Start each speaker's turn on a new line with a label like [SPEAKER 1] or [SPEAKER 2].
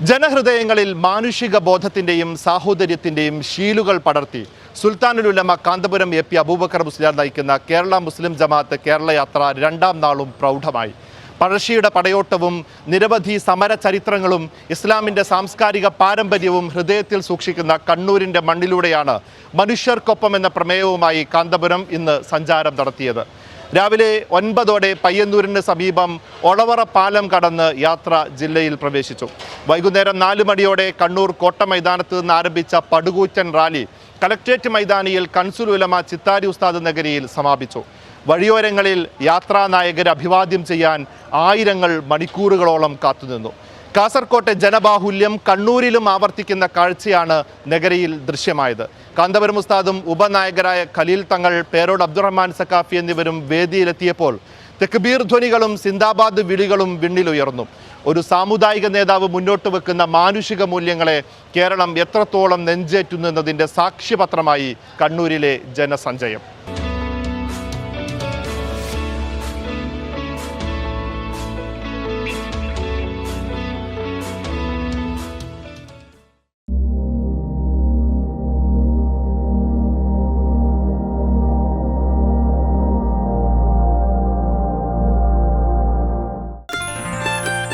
[SPEAKER 1] ജനഹൃദയങ്ങളിൽ മാനുഷിക ബോധത്തിന്റെയും സാഹോദര്യത്തിന്റെയും ശീലുകൾ പടർത്തി സുൽത്താനുലുലമ കാന്തപുരം എ പി അബൂബക്കർ മുസ്ലിയാർ നയിക്കുന്ന കേരള മുസ്ലിം ജമാഅത്ത് കേരള യാത്ര രണ്ടാം നാളും പ്രൗഢമായി. പഴശ്ശിയുടെ പടയോട്ടവും നിരവധി സമര ചരിത്രങ്ങളും ഇസ്ലാമിന്റെ സാംസ്കാരിക പാരമ്പര്യവും ഹൃദയത്തിൽ സൂക്ഷിക്കുന്ന കണ്ണൂരിന്റെ മണ്ണിലൂടെയാണ് മനുഷ്യർക്കൊപ്പം എന്ന പ്രമേയവുമായി കാന്തപുരം ഇന്ന് സഞ്ചാരം നടത്തിയത്. രാവിലെ ഒൻപതോടെ പയ്യന്നൂരിന് സമീപം ഒളവറ പാലം കടന്ന് യാത്ര ജില്ലയിൽ പ്രവേശിച്ചു. വൈകുന്നേരം നാല് മണിയോടെ കണ്ണൂർ കോട്ട മൈതാനത്ത് നിന്ന് ആരംഭിച്ച പടുകൂറ്റൻ റാലി കലക്ട്രേറ്റ് മൈതാനിയിൽ കൺസുൽ ഉലമ ചിത്താരി ഉസ്താദ് നഗരിയിൽ സമാപിച്ചു. വഴിയോരങ്ങളിൽ യാത്രാനായകരെ അഭിവാദ്യം ചെയ്യാൻ ആയിരങ്ങൾ മണിക്കൂറുകളോളം കാത്തുനിന്നു. കാസർകോട്ടെ ജനബാഹുല്യം കണ്ണൂരിലും ആവർത്തിക്കുന്ന കാഴ്ചയാണ് നഗരിയിൽ ദൃശ്യമായത്. കാന്തപുരം ഉസ്താദും ഉപനായകരായ ഖലീൽ തങ്ങൾ പേരോട് അബ്ദുറഹ്മാൻ സക്കാഫി എന്നിവരും വേദിയിലെത്തിയപ്പോൾ തെക്ബീർ ധ്വനികളും സിന്ദാബാദ് വിളികളും വിണ്ണിലുയർന്നു. ഒരു സാമുദായിക നേതാവ് മുന്നോട്ട് വെക്കുന്ന മാനുഷിക മൂല്യങ്ങളെ കേരളം എത്രത്തോളം നെഞ്ചേറ്റുന്നു എന്നതിന്റെ സാക്ഷ്യപത്രമായി കണ്ണൂരിലെ ജനസഞ്ചയം.